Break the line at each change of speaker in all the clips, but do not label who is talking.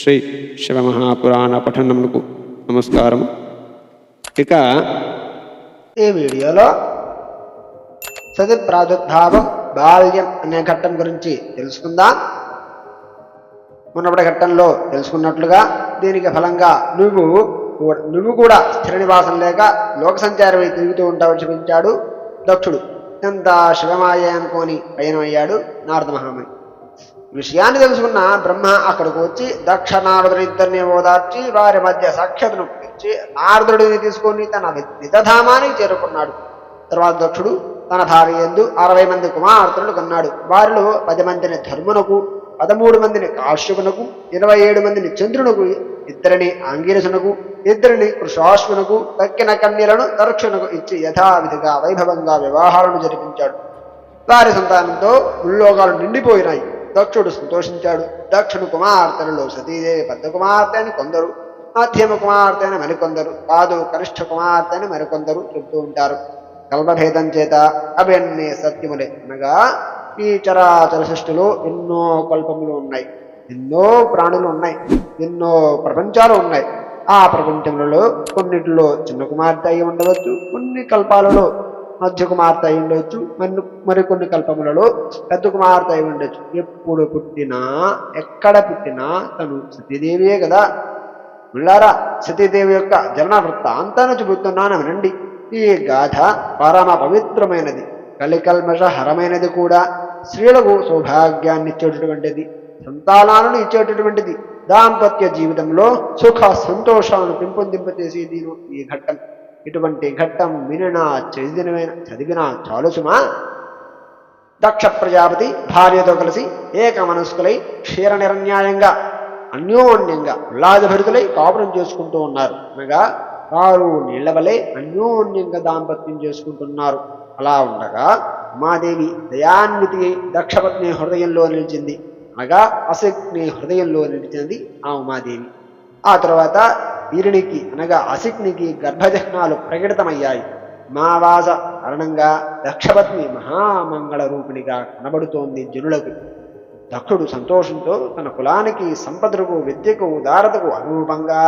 శ్రీ శివమహాపురాణ పఠనమునకు నమస్కారం. ఇక
ఈ వీడియోలో సతి ప్రాదుర్భావం బాల్యం అనే ఘట్టం గురించి తెలుసుకుందాం. మునపటి ఘట్టంలో తెలుసుకున్నట్లుగా దీనికి ఫలంగా నువ్వు నువ్వు కూడా స్థిర నివాసం లేక లోక సంచారమై తిరుగుతూ ఉంటావని చూపించాడు దక్షుడు. ఎంత శివమాయ అనుకోని పయనమయ్యాడు నారద మహామణి విషయాన్ని తెలుసుకున్న బ్రహ్మ అక్కడికి వచ్చి దక్ష నారదుడు ఇద్దరిని ఓదార్చి వారి మధ్య సాక్షతను ఇచ్చి నారదుడిని తీసుకొని తన నిజధామానికి చేరుకున్నాడు. తర్వాత దక్షుడు తన భార్య ఎందు అరవై మంది కుమార్తెలను కన్నాడు. వారిలో పది మందిని ధర్మునకు పదమూడు మందిని కాశ్యపునకు ఇరవై ఏడు మందిని చంద్రునకు ఇద్దరిని ఆంగిరసునకు ఇద్దరిని కృషాశ్వనకు తక్కిన కన్యలను దక్షునకు ఇచ్చి యథావిధిగా వైభవంగా వివాహాలను జరిపించాడు. వారి సంతానంతో ఉల్లోకాలు నిండిపోయినాయి. దక్షుడు సంతోషించాడు. దక్షుడు కుమార్తెలలో సతీదేవి పెద్ద కుమార్తె అని కొందరు మధ్యమ కుమార్తె అని మరికొందరు కాదు కనిష్ట కుమార్తె అని మరికొందరు చెబుతూ ఉంటారు. కల్పభేదం చేత అవన్నీ సత్యములే. అనగా ఈ చరాచర సృష్టిలో ఎన్నో కల్పములు ఉన్నాయి. ఎన్నో ప్రాణులు ఉన్నాయి. ఎన్నో ప్రపంచాలు ఉన్నాయి. ఆ ప్రపంచములలో కొన్నిటిలో చిన్న కుమార్తె అయి ఉండవచ్చు కొన్ని కల్పాలలో మధ్య కుమార్తె అయి ఉండవచ్చు మరి మరికొన్ని కల్పములలో పెద్ద కుమార్తె అయి ఉండొచ్చు ఎప్పుడు పుట్టినా ఎక్కడ పుట్టినా తను సతీదేవియే కదా ముళ్ళారా సతీదేవి యొక్క జనన వృత్తాంతాన్ని చూపుతున్నాను వినండి. ఈ గాథ పరమ పవిత్రమైనది కలికల్మష హరమైనది కూడా. స్త్రీలకు సౌభాగ్యాన్ని ఇచ్చేటటువంటిది సంతానాలను ఇచ్చేటటువంటిది దాంపత్య జీవితంలో సుఖ సంతోషాలను పెంపొందింపచేసేది ఈ ఘట్టం. ఇటువంటి ఘట్టం వినినా చదివిన చదివినా చాలుసుమా దక్ష ప్రజాపతి భార్యతో కలిసి ఏక మనస్కులై క్షీర నిరన్యాయంగా అన్యోన్యంగా ఉల్లాదభరితులై కాపురం చేసుకుంటూ ఉన్నారు. అనగా వారు నిలవలే అన్యోన్యంగా దాంపత్యం చేసుకుంటున్నారు. అలా ఉండగా ఉమాదేవి దయాన్వితి దక్షపత్ని హృదయంలో నిలిచింది. అనగా అసక్ని హృదయంలో నిలిచింది ఆ ఉమాదేవి. ఆ తర్వాత వీరునికి అనగా అసిక్నికి గర్భజహ్నాలు ప్రకటితమయ్యాయి. మావాస కారణంగా దక్షపత్ని మహామంగళ రూపిణిగా కనబడుతోంది జనులకు. దక్షుడు సంతోషంతో తన కులానికి సంపదకు విద్యకు ఉదారతకు అనురూపంగా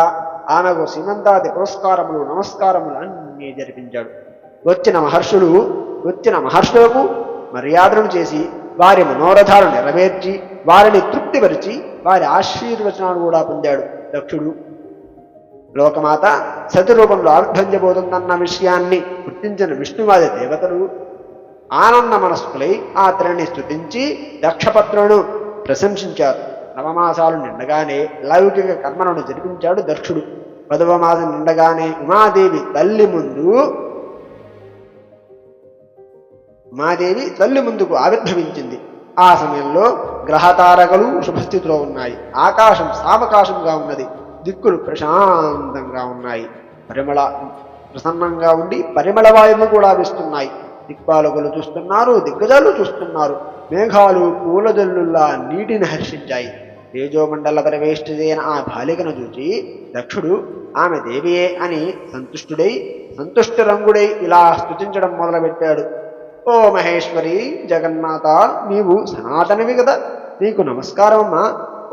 ఆమెకు సీమంతాది పురస్కారములు నమస్కారములు అన్నీ జరిపించాడు. వచ్చిన మహర్షులు వచ్చిన మహర్షులకు మర్యాదలు చేసి వారి మనోరథాలు నెరవేర్చి వారిని తృప్తిపరిచి వారి ఆశీర్వచనాలు కూడా పొందాడు దక్షుడు. లోకమాత సతి రూపంలో ఆవిర్భవించబోతుందన్న విషయాన్ని గుర్తించిన విష్ణువాది దేవతలు ఆనంద మనస్కులై ఆ త్రిని స్తుతించి దక్షపత్రులను ప్రశంసించారు. నవమాసాలు నిండగానే లౌకిక కర్మలను జరిపించాడు దక్షుడు. పదవ మాసం నిండగానే ఉమాదేవి తల్లి ముందు ఉమాదేవి తల్లి ముందుకు ఆవిర్భవించింది. ఆ సమయంలో గ్రహతారకలు శుభస్థితిలో ఉన్నాయి. ఆకాశం సావకాశంగా ఉన్నది. దిక్కులు ప్రశాంతంగా ఉన్నాయి. పరిమళ ప్రసన్నంగా ఉండి పరిమళ వాయువులు కూడా వీస్తున్నాయి. దిక్పాలకులు చూస్తున్నారు దిగ్గజాలు చూస్తున్నారు. మేఘాలు పూలజల్లుల్లా నీటిని హర్షించాయి. తేజోమండల ప్రవేశించిన ఆ బాలికను చూచి దక్షుడు ఆమె దేవియే అని సంతుష్టుడై సంతుష్ట రంగుడై ఇలా స్థుతించడం మొదలుపెట్టాడు. ఓ మహేశ్వరి జగన్నాథ నీవు సనాతనవి కదా నీకు నమస్కారమమ్మా.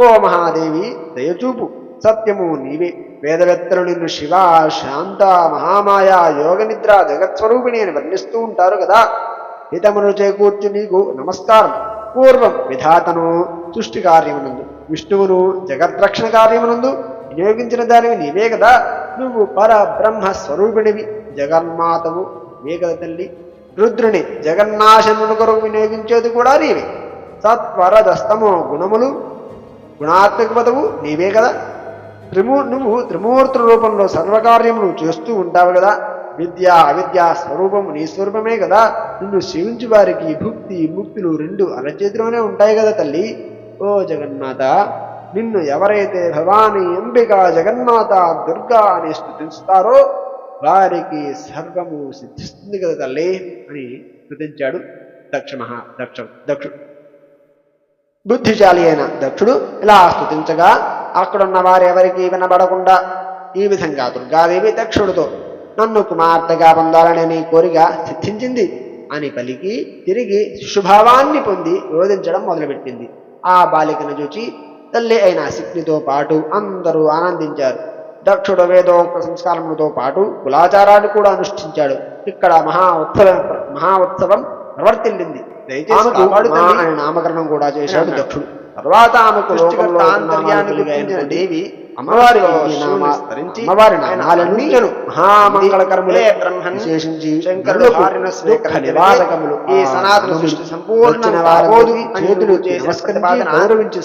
ఓ మహాదేవి దయచూపు. సత్యము నీవే. వేదవేత్తలు నిన్ను శివ శాంత మహామాయ యోగనిద్ర జగత్స్వరూపిణి అని వర్ణిస్తూ ఉంటారు కదా. హితమును చేకూర్చు నీకు నమస్కారం. పూర్వం విధాతను సృష్టి కార్యమునందు విష్ణువును జగద్రక్షణ కార్యమునందు వినియోగించిన దానివి నీవే కదా. నువ్వు పరబ్రహ్మ స్వరూపిణివి జగన్మాతవు నీవే కదా తల్లి రుద్రుని జగన్నాశమును కొరకు వినియోగించేది కూడా నీవే. సత్వరదస్తమో గుణములు గుణాత్మకపదవు నీవే కదా. త్రిమూ నువ్వు త్రిమూర్తుల రూపంలో సర్వకార్యములు చేస్తూ ఉంటావు కదా. విద్య అవిద్య స్వరూపము నీ స్వరూపమే కదా. నిన్ను సేవించు వారికి భుక్తి ముక్తులు రెండు అరచేతిలోనే ఉంటాయి కదా తల్లి. ఓ జగన్నాథ నిన్ను ఎవరైతే భవాని అంబిక జగన్మాత దుర్గా అని స్థుతిస్తారో వారికి సర్వము సిద్ధిస్తుంది కదా తల్లి అని స్థుతించాడు దక్షిణ దక్ష దక్షుడు. బుద్ధిశాలి అయిన దక్షుడు ఇలా స్తుతించగా అక్కడున్న వారెవరికి వినబడకుండా ఈ విధంగా దుర్గాదేవి దక్షుడితో నన్ను కుమార్తెగా పొందాలనే నీ కోరిక సిద్ధించింది అని పలికి తిరిగి శుభావాన్ని పొంది రోధించడం మొదలుపెట్టింది. ఆ బాలికను చూచి తల్లి అయిన శిక్నితో పాటు అందరూ ఆనందించారు. దక్షుడు వేదోక్త సంస్కారములతో పాటు కులాచారాన్ని కూడా అనుష్ఠించాడు. ఇక్కడ మహా ఉత్సవం మహా ఉత్సవం ప్రవర్తిల్లింది. నామకరణం కూడా చేశాడు దక్షుడు. తర్వాత ఆమెకు లోకంలో దేవి అమ్మవారి అమ్మవారి నామాలన్నీ మహామంగళకరములే విశేషించి దుఃఖ
స్వీకరించే
నివారకములు
ఈ సనాతన సృష్టి సంపూర్ణ
చేతులు నమస్కరించి గౌరవించి.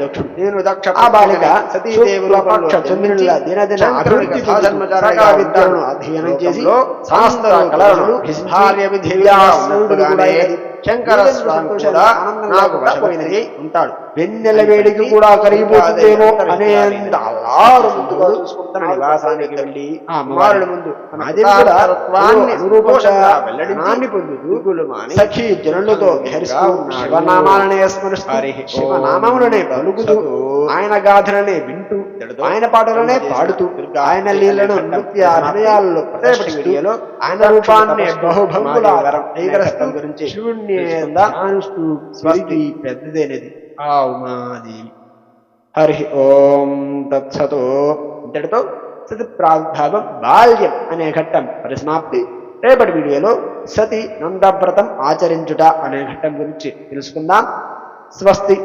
దక్షుడు
నేను దక్ష
ఆ బాలిక
సతీదేవి రూపంలో
శుక్లపక్ష చంద్రునిలా దినదిన అభివృద్ధి
సాధర్మచారిగా
సకల విద్యలను అధ్యయనం చేసి శాస్త్ర కళలను
భార్య ఉన్నట్టుగానే శంకర స్వామి కూడా నాకు వశమైనది
ఉంటాడు. వెన్నెల వేడికి కూడా కరిగిపోతుందేమో అనేంత అల్లారు ముందుగా నివాసానికి వెళ్ళి అమ్మవారి ముందు అది పొందుతూ సఖీ జనులతో విహరిస్తూ. శివనామాలనే స్మరిస్తూ
హరి ఓం
శివనామములనే పలుకుతూ. ఆయన గాథలనే వింటూ ఆయన పాటలనే పాడుతూ ఆయన లీలను నృత్య అభినయాలలో ప్రదర్శిస్తూ ఆయన రూపాన్ని బహుభంగుల స్వీకరిస్తూ
గురించి
శివుణ్ణి పెద్దదేనది ఆ ఉమాదేవి హరి ఓం తత్సతో. ఇంతటితో సతి ప్రాదుర్భావం బాల్యం అనే ఘట్టం పరిసమాప్తి. రేపటి వీడియోలో సతి నందవ్రతం ఆచరించుట అనే ఘట్టం గురించి తెలుసుకుందాం. స్వస్తి.